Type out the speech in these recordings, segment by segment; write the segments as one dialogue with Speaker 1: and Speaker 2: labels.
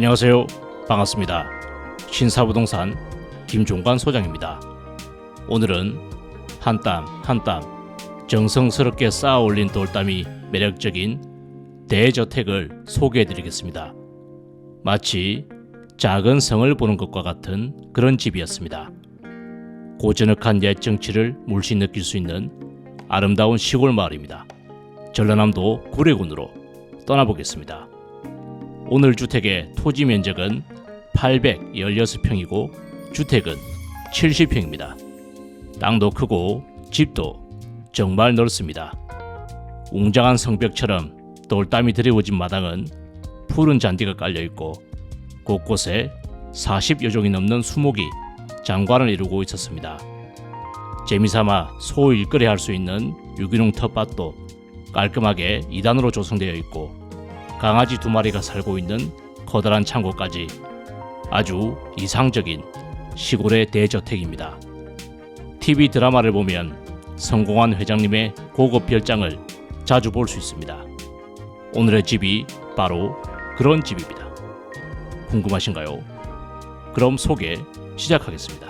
Speaker 1: 안녕하세요. 반갑습니다. 신사부동산 김종관 소장입니다. 오늘은 한 땀 한 땀 정성스럽게 쌓아 올린 돌담이 매력적인 대저택을 소개해 드리겠습니다. 마치 작은 성을 보는 것과 같은 그런 집이었습니다. 고즈넉한 옛 정치를 물씬 느낄 수 있는 아름다운 시골 마을입니다. 전라남도 구례군으로 떠나보겠습니다. 오늘 주택의 토지 면적은 816평이고 주택은 70평입니다. 땅도 크고 집도 정말 넓습니다. 웅장한 성벽처럼 돌담이 들여오진 마당은 푸른 잔디가 깔려 있고 곳곳에 40여 종이 넘는 수목이 장관을 이루고 있었습니다. 재미삼아 소 일거리 할 수 있는 유기농 텃밭도 깔끔하게 2단으로 조성되어 있고 강아지 두 마리가 살고 있는 커다란 창고까지 아주 이상적인 시골의 대저택입니다. TV 드라마를 보면 성공한 회장님의 고급 별장을 자주 볼 수 있습니다. 오늘의 집이 바로 그런 집입니다. 궁금하신가요? 그럼 소개 시작하겠습니다.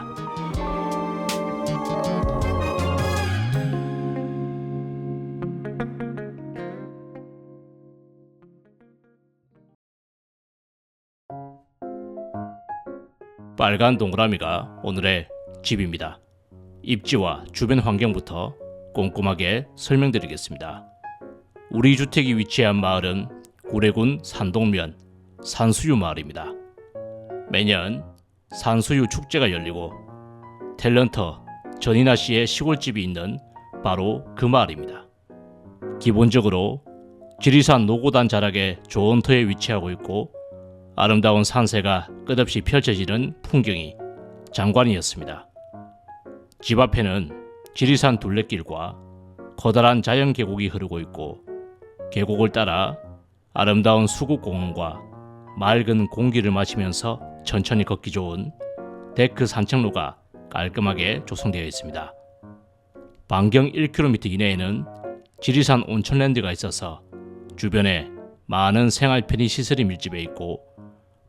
Speaker 1: 빨간 동그라미가 오늘의 집입니다. 입지와 주변 환경부터 꼼꼼하게 설명드리겠습니다. 우리 주택이 위치한 마을은 구례군 산동면 산수유 마을입니다. 매년 산수유 축제가 열리고 탤런터 전인아 씨의 시골집이 있는 바로 그 마을입니다. 기본적으로 지리산 노고단 자락의 좋은 터에 위치하고 있고 아름다운 산세가 끝없이 펼쳐지는 풍경이 장관이었습니다. 집 앞에는 지리산 둘레길과 커다란 자연 계곡이 흐르고 있고 계곡을 따라 아름다운 수국공원과 맑은 공기를 마시면서 천천히 걷기 좋은 데크 산책로가 깔끔하게 조성되어 있습니다. 반경 1km 이내에는 지리산 온천랜드가 있어서 주변에 많은 생활 편의 시설이 밀집해 있고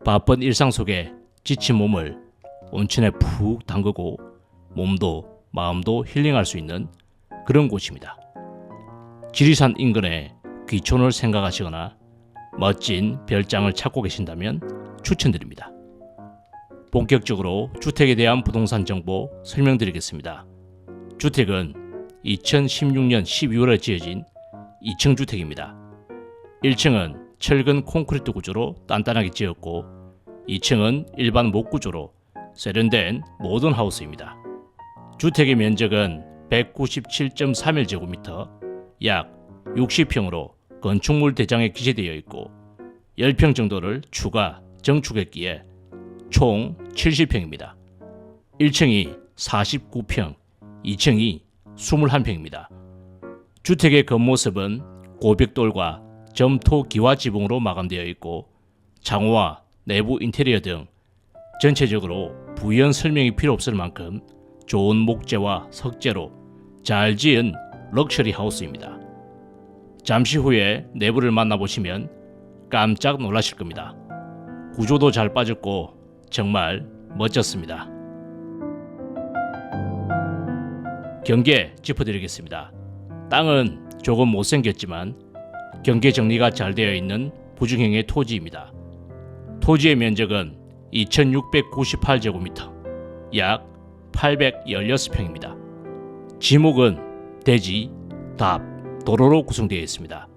Speaker 1: 바쁜 일상 속에 지친 몸을 온천에 푹 담그고 몸도 마음도 힐링할 수 있는 그런 곳입니다. 지리산 인근에 귀촌을 생각하시거나 멋진 별장을 찾고 계신다면 추천드립니다. 본격적으로 주택에 대한 부동산 정보 설명드리겠습니다. 주택은 2016년 12월에 지어진 2층 주택입니다. 1층은 철근 콘크리트 구조로 단단하게 지었고 2층은 일반 목 구조로 세련된 모던 하우스입니다. 주택의 면적은 197.31제곱미터, 약 60평으로 건축물 대장에 기재되어 있고 10평 정도를 추가 정축했기에 총 70평입니다. 1층이 49평, 2층이 21평입니다. 주택의 겉모습은 고벽돌과 점토 기와 지붕으로 마감되어 있고 장호와 내부 인테리어 등 전체적으로 부연 설명이 필요 없을 만큼 좋은 목재와 석재로 잘 지은 럭셔리 하우스입니다. 잠시 후에 내부를 만나보시면 깜짝 놀라실 겁니다. 구조도 잘 빠졌고 정말 멋졌습니다. 경계 짚어드리겠습니다. 땅은 조금 못생겼지만 경계 정리가 잘 되어 있는 부중형의 토지입니다. 토지의 면적은 2698제곱미터, 약 816평입니다. 지목은 대지, 답, 도로로 구성되어 있습니다.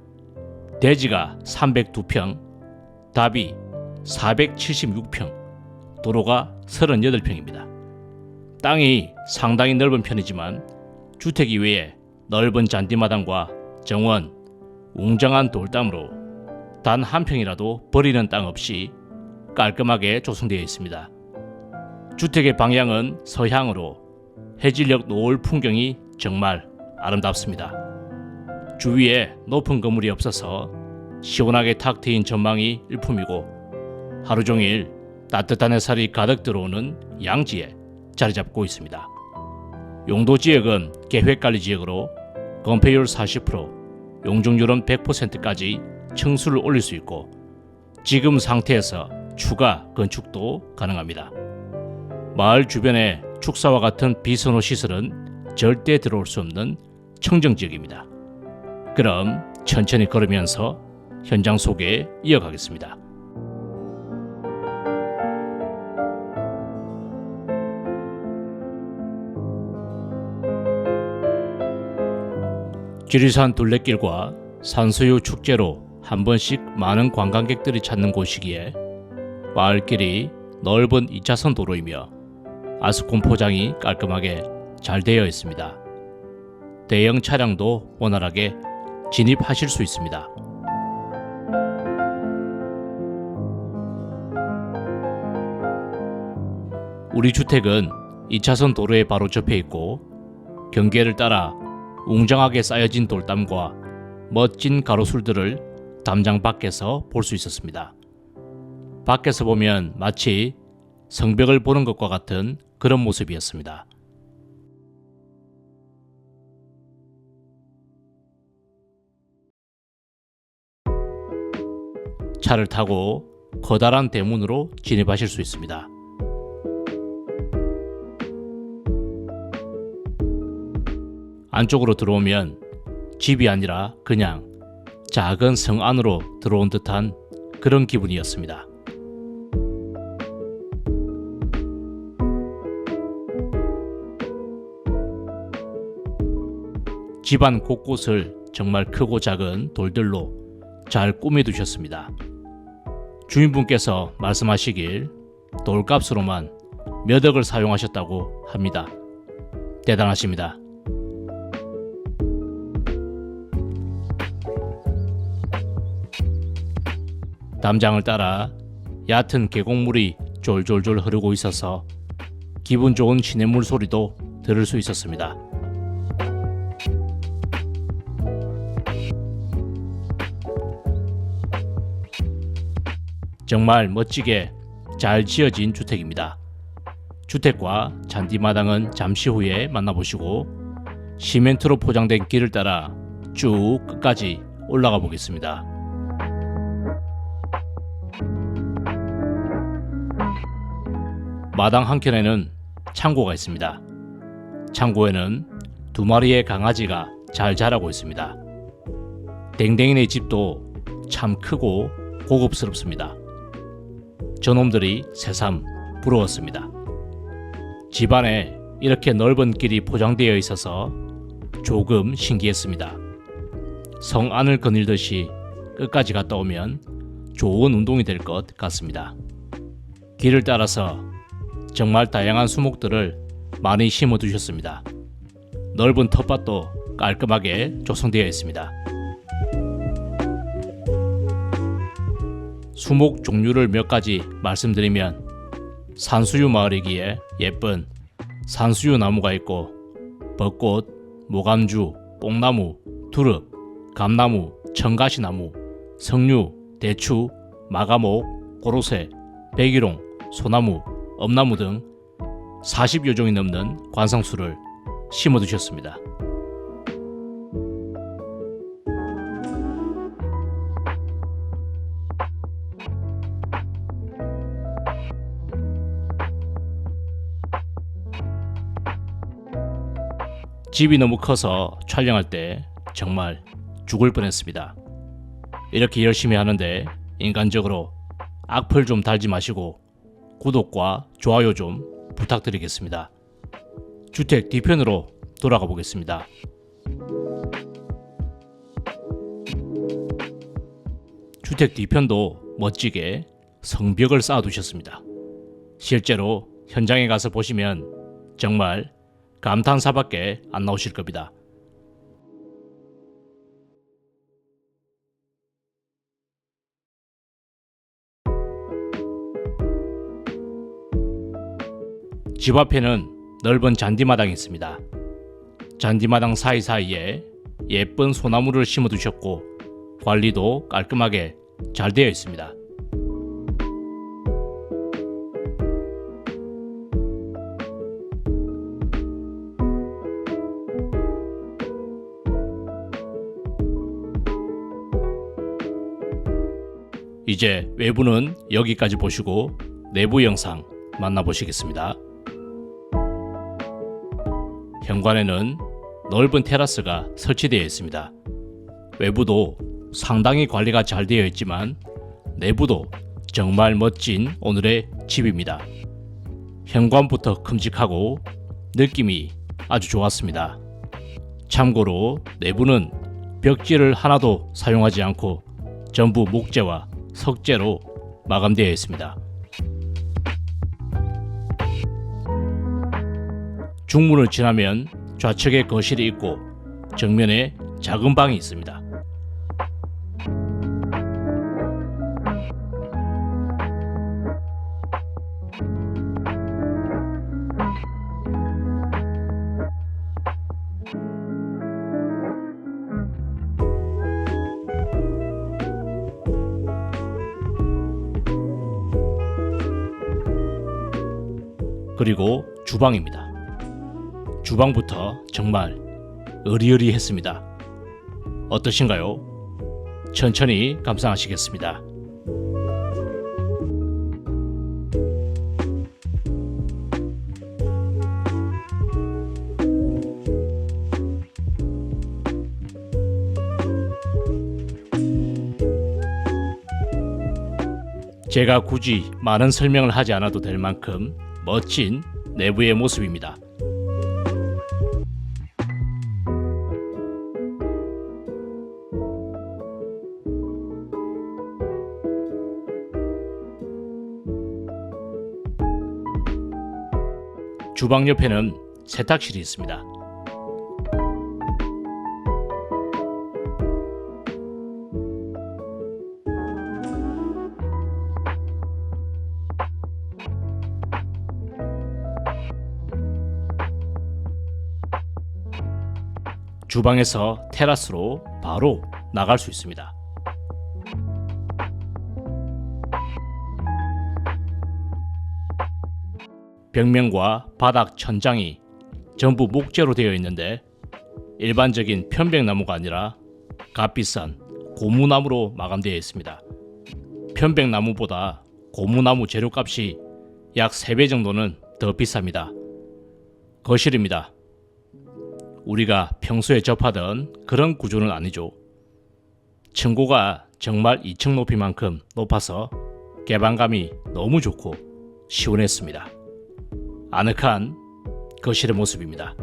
Speaker 1: 대지가 302평, 답이 476평, 도로가 38평입니다. 땅이 상당히 넓은 편이지만 주택 이외에 넓은 잔디마당과 정원, 웅장한 돌담으로 단 한 평이라도 버리는 땅 없이 깔끔하게 조성되어 있습니다. 주택의 방향은 서향으로 해질녘 노을 풍경이 정말 아름답습니다. 주위에 높은 건물이 없어서 시원하게 탁 트인 전망이 일품이고 하루 종일 따뜻한 햇살이 가득 들어오는 양지에 자리 잡고 있습니다. 용도 지역은 계획 관리 지역으로 건폐율 40%, 용적률은 100%까지 층수를 올릴 수 있고 지금 상태에서 추가 건축도 가능합니다. 마을 주변에 축사와 같은 비선호 시설은 절대 들어올 수 없는 청정 지역입니다. 그럼 천천히 걸으면서 현장 소개 이어가겠습니다. 지리산 둘레길과 산수유 축제로 한 번씩 많은 관광객들이 찾는 곳이기에 마을길이 넓은 2차선 도로이며 아스콘 포장이 깔끔하게 잘 되어 있습니다. 대형 차량도 원활하게 진입하실 수 있습니다. 우리 주택은 2차선 도로에 바로 접해 있고 경계를 따라 웅장하게 쌓여진 돌담과 멋진 가로술들을 담장 밖에서 볼 수 있었습니다. 밖에서 보면 마치 성벽을 보는 것과 같은 그런 모습이었습니다. 차를 타고 커다란 대문으로 진입하실 수 있습니다. 안쪽으로 들어오면 집이 아니라 그냥 작은 성 안으로 들어온 듯한 그런 기분이었습니다. 집안 곳곳을 정말 크고 작은 돌들로 잘 꾸며두셨습니다. 주인분께서 말씀하시길 돌값으로만 몇 억을 사용하셨다고 합니다. 대단하십니다. 담장을 따라 얕은 계곡물이 졸졸졸 흐르고 있어서 기분 좋은 시냇물 소리도 들을 수 있었습니다. 정말 멋지게 잘 지어진 주택입니다. 주택과 잔디마당은 잠시 후에 만나보시고 시멘트로 포장된 길을 따라 쭉 끝까지 올라가 보겠습니다. 마당 한켠에는 창고가 있습니다. 창고에는 두 마리의 강아지가 잘 자라고 있습니다. 댕댕이네 집도 참 크고 고급스럽습니다. 저놈들이 새삼 부러웠습니다. 집안에 이렇게 넓은 길이 포장되어 있어서 조금 신기했습니다. 성 안을 거닐듯이 끝까지 갔다 오면 좋은 운동이 될 것 같습니다. 길을 따라서 정말 다양한 수목들을 많이 심어 두셨습니다. 넓은 텃밭도 깔끔하게 조성되어 있습니다. 수목 종류를 몇 가지 말씀드리면 산수유 마을이기에 예쁜 산수유 나무가 있고 벚꽃, 모감주, 뽕나무, 두릅, 감나무, 청가시나무, 석류, 대추, 마가목, 고로쇠, 백일홍, 소나무, 엄나무 등 40여 종이 넘는 관상수를 심어 두셨습니다. 집이 너무 커서 촬영할 때 정말 죽을 뻔했습니다. 이렇게 열심히 하는데 인간적으로 악플 좀 달지 마시고 구독과 좋아요 좀 부탁드리겠습니다. 주택 뒤편으로 돌아가 보겠습니다. 주택 뒤편도 멋지게 성벽을 쌓아두셨습니다. 실제로 현장에 가서 보시면 정말 감탄사밖에 안 나오실 겁니다. 집 앞에는 넓은 잔디마당이 있습니다. 잔디마당 사이사이에 예쁜 소나무를 심어 두셨고 관리도 깔끔하게 잘 되어 있습니다. 이제 외부는 여기까지 보시고 내부 영상 만나보시겠습니다. 현관에는 넓은 테라스가 설치되어 있습니다. 외부도 상당히 관리가 잘 되어 있지만 내부도 정말 멋진 오늘의 집입니다. 현관부터 큼직하고 느낌이 아주 좋았습니다. 참고로 내부는 벽지를 하나도 사용하지 않고 전부 목재와 석재로 마감되어 있습니다. 중문을 지나면 좌측에 거실이 있고 정면에 작은 방이 있습니다. 그리고 주방입니다. 주방부터 정말 으리으리했습니다. 어떠신가요? 천천히 감상하시겠습니다. 제가 굳이 많은 설명을 하지 않아도 될 만큼 멋진 내부의 모습입니다. 주방 옆에는 세탁실이 있습니다. 주방에서 테라스로 바로 나갈 수 있습니다. 벽면과 바닥 천장이 전부 목재로 되어 있는데 일반적인 편백나무가 아니라 값비싼 고무나무로 마감되어 있습니다. 편백나무보다 고무나무 재료값이 약 3배 정도는 더 비쌉니다. 거실입니다. 우리가 평소에 접하던 그런 구조는 아니죠. 층고가 정말 2층 높이만큼 높아서 개방감이 너무 좋고 시원했습니다. 아늑한 거실의 모습입니다.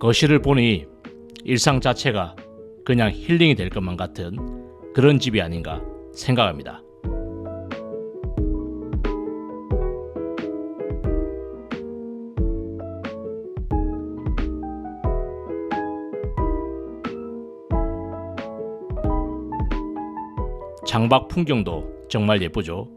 Speaker 1: 거실을 보니 일상 자체가 그냥 힐링이 될 것만 같은 그런 집이 아닌가 생각합니다. 장박 풍경도 정말 예쁘죠.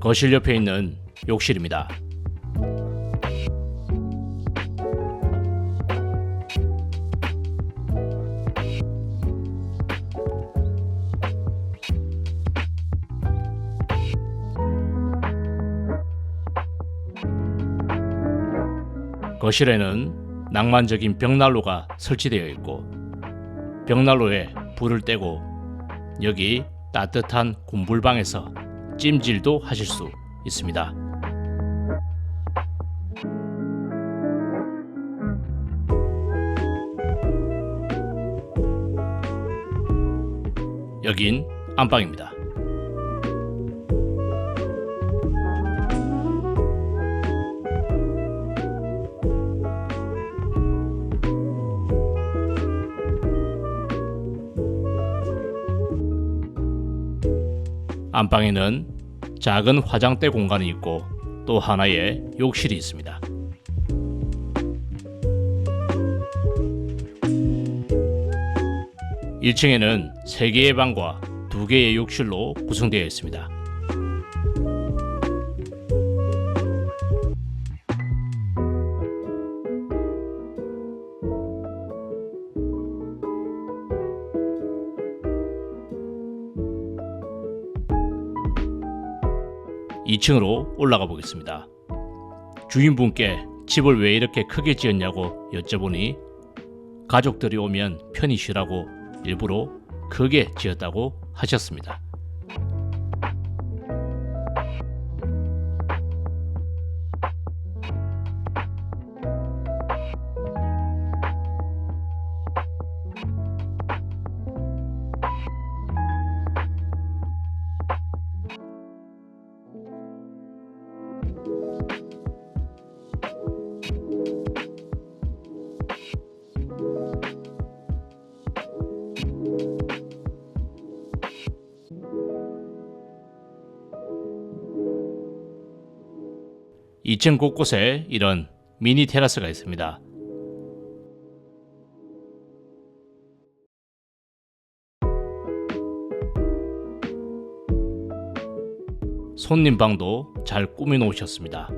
Speaker 1: 거실 옆에 있는 욕실입니다. 거실에는 낭만적인 벽난로가 설치되어 있고 벽난로에 불을 떼고 여기 따뜻한 군불방에서 찜질도 하실 수 있습니다. 여긴 안방입니다. 안방에는 작은 화장대 공간이 있고 또 하나의 욕실이 있습니다. (1층에는) 3개의 방과 2개의 욕실로 구성되어 있습니다. 2층으로 올라가 보겠습니다. 주인분께 집을 왜 이렇게 크게 지었냐고 여쭤보니 가족들이 오면 편히 쉬라고 일부러 크게 지었다고 하셨습니다. 이층 곳곳에 이런 미니 테라스가 있습니다. 손님 방도 잘 꾸며 놓으셨습니다.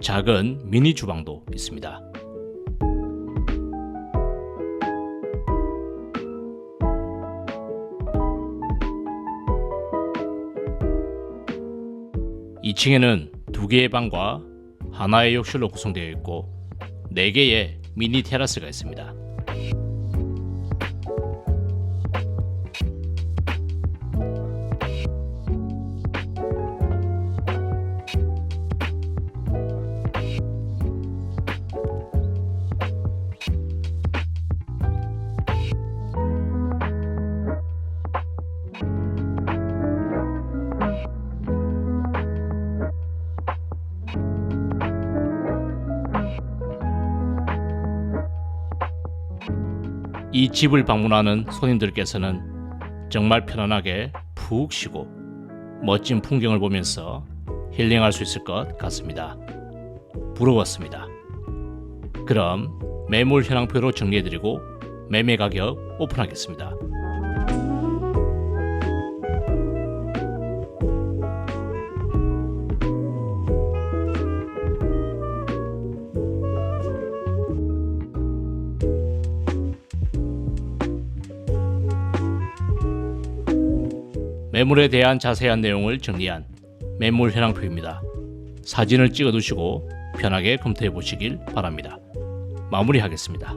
Speaker 1: 작은 미니 주방도 있습니다. 이층에는두 개의 방과 하나의 욕실로 구성되어 있고 네 개의 미니 테라스가 있습니다. 이 집을 방문하는 손님들께서는 정말 편안하게 푹 쉬고 멋진 풍경을 보면서 힐링할 수 있을 것 같습니다. 부러웠습니다. 그럼 매물 현황표로 정리해드리고 매매 가격 오픈하겠습니다. 매물에 대한 자세한 내용을 정리한 매물 현황표입니다. 사진을 찍어 두시고 편하게 검토해 보시길 바랍니다. 마무리하겠습니다.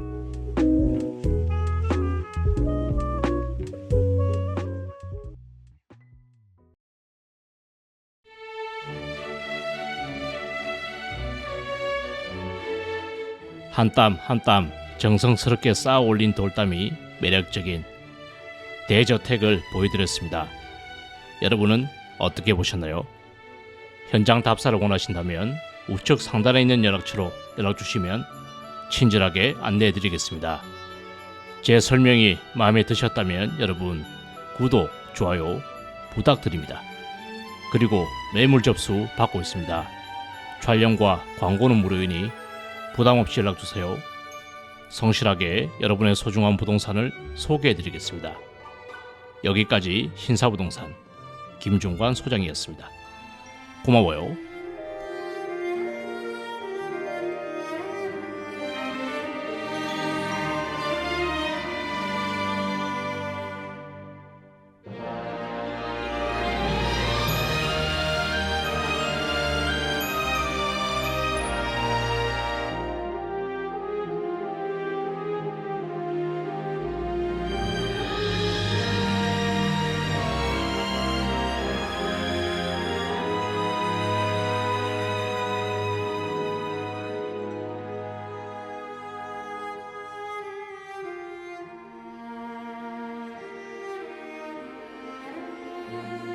Speaker 1: 한 땀 한 땀 정성스럽게 쌓아 올린 돌담이 매력적인 대저택을 보여드렸습니다. 여러분은 어떻게 보셨나요? 현장 답사를 원하신다면 우측 상단에 있는 연락처로 연락 주시면 친절하게 안내해 드리겠습니다. 제 설명이 마음에 드셨다면 여러분 구독, 좋아요 부탁드립니다. 그리고 매물 접수 받고 있습니다. 촬영과 광고는 무료이니 부담 없이 연락 주세요. 성실하게 여러분의 소중한 부동산을 소개해 드리겠습니다. 여기까지 신사부동산 김종관 소장이었습니다. 고마워요. thank you